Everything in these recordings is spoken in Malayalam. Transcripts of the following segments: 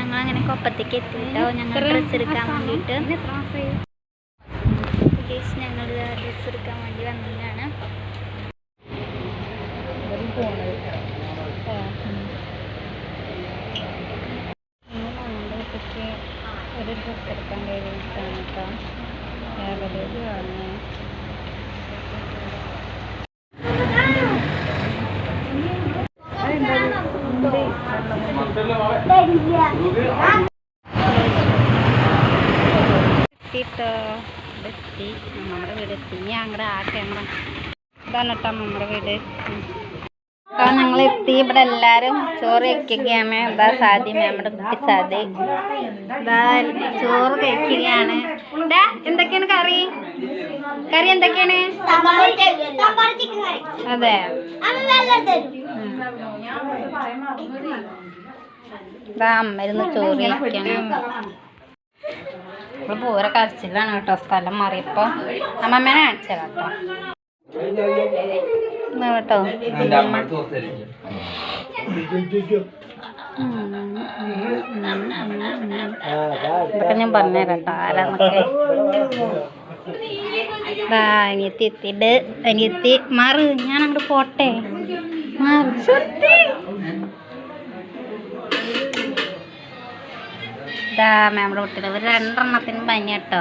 അങ്ങനെ കൊപ്പത്തേക്ക് എത്തിയിട്ടോ? ഞങ്ങൾ ഡ്രസ്സ് എടുക്കാൻ വേണ്ടിയിട്ട്. ഞങ്ങൾ ഡ്രസ്സ് എടുക്കാൻ വേണ്ടി വന്നതാണ്. ഒരു ഡ്രസ്സ് എടുക്കാൻ വേണ്ടിയിട്ടാണ് കേട്ടോ. വാങ്ങി എത്തിട്ടോ? ആ ക്യാമറ ഞങ്ങൾ എത്തി. ഇവിടെ എല്ലാരും ചോറ് കഴിക്കുകയാണ്. ഇതാ സാദി നമ്മുടെ കുട്ടി ഇതാ ചോറ് കഴിക്കുകയാണ്. എന്തൊക്കെയാണ് കറി? കറി എന്തൊക്കെയാണ്? അതെ. ഇതാ അമ്മ ഇരുന്ന് ചോറ് കഴിക്കണം ഇപ്പോൾ പൂര കരച്ചിലാണ് കേട്ടോ. സ്ഥലം മാറിയപ്പോൾ അമ്മമ്മേനെ കാണിച്ചതാ കേട്ടോ. കേട്ടോ ഇതൊക്കെ ഞാൻ പറഞ്ഞുതരാം കേട്ടോ ആരാന്നൊക്കെ അനിയത്തി എത്തിയിട്ട്. അനിയത്തി മാറ് ഞാൻ അങ്ങോട്ട് പോട്ടെ. മാറ്. ഇതാ നമ്മുടെ കുട്ടികൾ ഒരു രണ്ടെണ്ണത്തിന് പനി കേട്ടോ.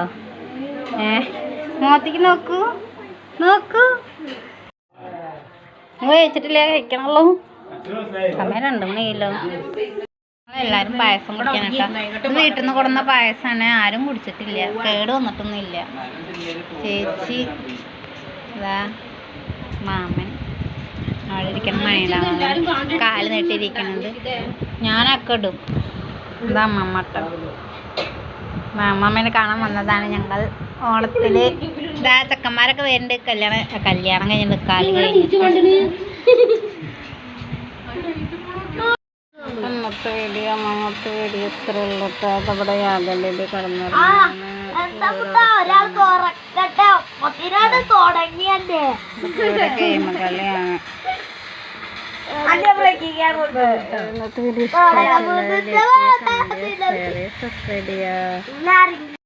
ഏ മോത്തിക്ക് നോക്കൂ. നോക്കൂ. നിങ്ങൾ കഴിച്ചിട്ടില്ല? കഴിക്കണല്ലോ സമയം രണ്ട് മണിയല്ലോ. എല്ലാരും പായസം കുടിക്കാൻ കേട്ടോ വീട്ടിൽ നിന്ന് കൊടുന്ന പായസമാണ് ആരും കുടിച്ചിട്ടില്ല. കേട് വന്നിട്ടൊന്നുമില്ല. ചേച്ചി ഇതാ മാമൻ. അവിടെ ഇരിക്കണം മണിയിലാണ് കാൽ നീട്ടിയിരിക്കണത് ഞാനൊക്കെ ഇടും. ഇതാ മമ്മട്ട. മാമ്മമ്മേനെ കാണാൻ വന്നതാണ് ഞങ്ങൾ. ഓണത്തിൽ ഇതാ ചെക്കന്മാരൊക്കെ വരുന്നുണ്ട്. കല്യാണം കല്യാണം കഴിഞ്ഞിട്ട് കാൽ അന്നത്തെ വീഡിയോ അമ്മത്തെ വീഡിയോ. ഇത്ര ഉള്ളു അതവിടെ യാതൊരു കടന്നു ഒരാൾ തുടങ്ങിയല്ലേ. ഗെയിം കളിയാണ്. ഇന്നത്തെ വീഡിയോ സബ്സ്ക്രൈബ് ചെയ്യുക